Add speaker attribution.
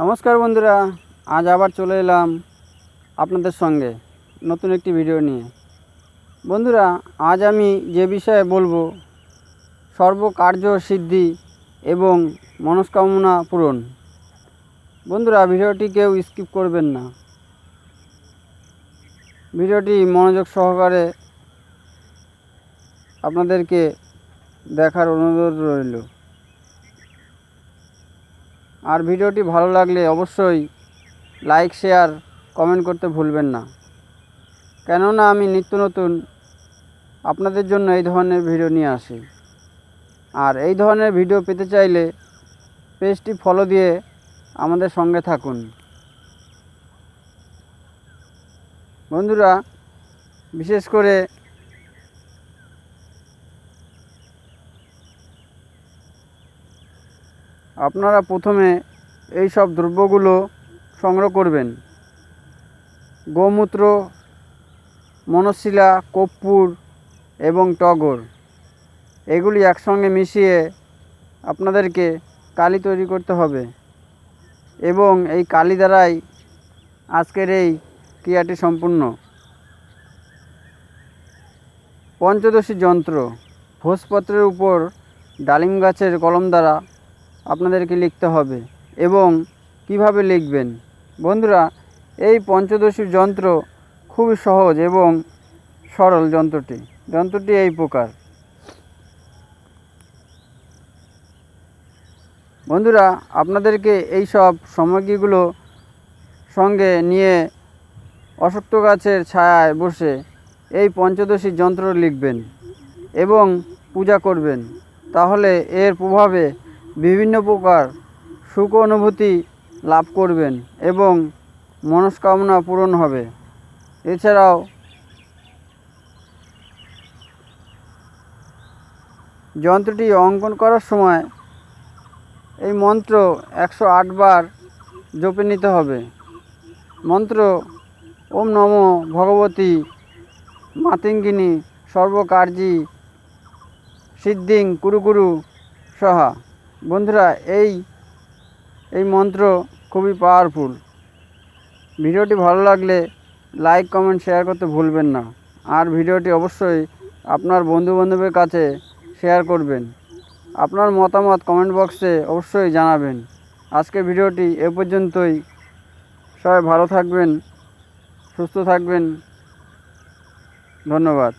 Speaker 1: নমস্কার বন্ধুরা, আজ আবার চলে এলাম আপনাদের সঙ্গে নতুন একটি ভিডিও নিয়ে। বন্ধুরা, আজ আমি যে বিষয়ে বলব, সর্বকার্য সিদ্ধি এবং মনস্কামনা পূরণ। বন্ধুরা, ভিডিওটি কেউ স্কিপ করবেন না। ভিডিওটি মনোযোগ সহকারে আপনাদেরকে দেখার অনুরোধ রইল। আর ভিডিওটি ভালো লাগলে অবশ্যই লাইক, শেয়ার, কমেন্ট করতে ভুলবেন না। কেননা আমি নিত্য নতুন আপনাদের জন্য এই ধরনের ভিডিও নিয়ে আসি। আর এই ধরনের ভিডিও পেতে চাইলে পেজটি ফলো দিয়ে আমাদের সঙ্গে থাকুন। বন্ধুরা, বিশেষ করে আপনারা প্রথমে এই সব দ্রব্যগুলো সংগ্রহ করবেন। গোমূত্র মনশিলা কর্পূর এবং টগর। এগুলি একসঙ্গে মিশিয়ে আপনাদেরকে কালি তৈরি করতে হবে এবং এই কালি দ্বারাই আজকের এই ক্রিয়াটি সম্পূর্ণ। পঞ্চদশী যন্ত্র, ভোজপত্রের উপর ডালিম গাছের কলম দ্বারা আপনাদেরকে লিখতে হবে এবং কীভাবে লিখবেন? বন্ধুরা, এই পঞ্চদশী যন্ত্র খুবই সহজ এবং সরল যন্ত্রটি। যন্ত্রটি এই প্রকার। বন্ধুরা, আপনাদেরকে এই সব সামগ্রীগুলো সঙ্গে নিয়ে অশক্ত গাছের ছায়ায় বসে এই পঞ্চদশী যন্ত্র লিখবেন এবং পূজা করবেন। তাহলে এর প্রভাবে বিভিন্ন প্রকার সুখ অনুভূতি লাভ করবেন এবং মনস্কামনা পূরণ হবে। এছাড়াও যন্ত্রটি অঙ্কন করার সময় এই মন্ত্র একশো বার জপে নিতে হবে। মন্ত্র, ওম নম ভগবতী মাতিঙ্গিনী সর্বকার্যী সিদ্ধিং কুরুকুরু সহা। বন্ধুরা, এই এই মন্ত্র খুবই পাওয়ারফুল ভিডিওটি ভালো লাগলে লাইক কমেন্ট শেয়ার করতে ভুলবেন না। আর ভিডিওটি অবশ্যই আপনার বন্ধু বান্ধবের কাছে শেয়ার করবেন। আপনার মতামত কমেন্ট বক্সে অবশ্যই জানাবেন। আজকের ভিডিওটি এ পর্যন্তই। সবাই ভালো থাকবেন, সুস্থ থাকবেন। ধন্যবাদ।